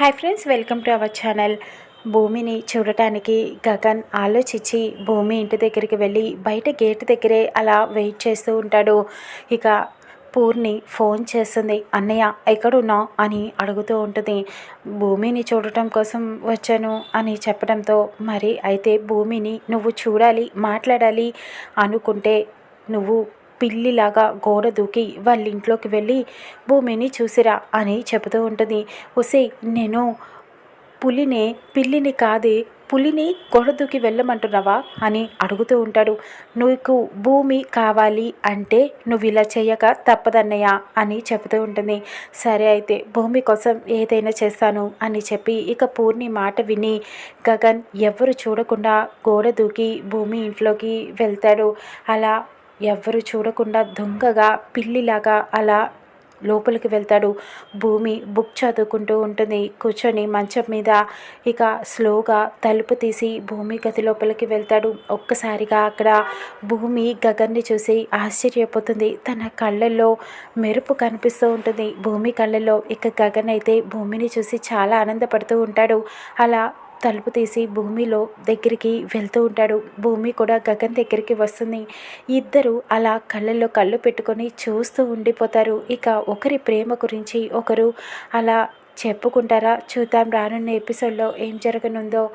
Hi friends welcome to our channel భూమిని చూడటానికి గగన్ ఆలోచించి భూమి ఇంటి దగ్గరికి వెళ్ళి బయట గేట్ దగ్గరే అలా వెయిట్ చేస్తూ ఉంటాడు. ఇక పూర్ణి ఫోన్ చేస్తుంది అన్నయ్య ఎక్కడున్నావు? అని అడుగుతూ ఉంటుంది. భూమిని చూడటం కోసం వచ్చాను అని చెప్పడంతో మరి అయితే భూమిని నువ్వు చూడాలి మాట్లాడాలి అనుకుంటే నువ్వు పిల్లిలాగా గోడ దూకి వాళ్ళ ఇంట్లోకి వెళ్ళి భూమిని చూసిరా అని చెబుతూ ఉంటుంది. ఒసే నేను పులిని పిల్లిని కాదే పులిని గోడ దూకి వెళ్ళమంటున్నావా అని అడుగుతూ ఉంటాడు. నీకు భూమి కావాలి అంటే నువ్వు ఇలా చేయక తప్పదన్నయ్య అని చెబుతూ ఉంటుంది. సరే అయితే భూమి కోసం ఏదైనా చేస్తాను అని చెప్పి ఇక పూర్ణి మాట విని గగన్ ఎవరు చూడకుండా గోడ దూకి భూమి ఇంట్లోకి వెళ్తాడు. అలా ఎవ్వరు చూడకుండా దొంగగా పిల్లిలాగా అలా లోపలికి వెళ్తాడు. భూమి బుక్ చదువుకుంటూ ఉంటుంది. కూర్చొని మంచం మీద ఇక స్లోగా తలుపు తీసి భూమి గది లోపలికి వెళ్తాడు. ఒక్కసారిగా అక్కడ భూమి గగన్ని చూసి ఆశ్చర్యపోతుంది. తన కళ్ళల్లో మెరుపు కనిపిస్తూ ఉంటుంది. భూమి కళ్ళల్లో ఇక గగన్ అయితే భూమిని చూసి చాలా ఆనందపడుతూ ఉంటాడు. అలా తలుపు తీసి భూమిలో దగ్గరికి వెళ్తూ ఉంటాడు. భూమి కూడా గగన్ దగ్గరికి వస్తుంది. ఇద్దరు అలా కళ్ళల్లో కళ్ళు పెట్టుకొని చూస్తూ ఉండిపోతారు. ఇక ఒకరి ప్రేమ గురించి ఒకరు అలా చెప్పుకుంటారా? చూద్దాం రానున్న ఎపిసోడ్లో ఏం జరగనుందో.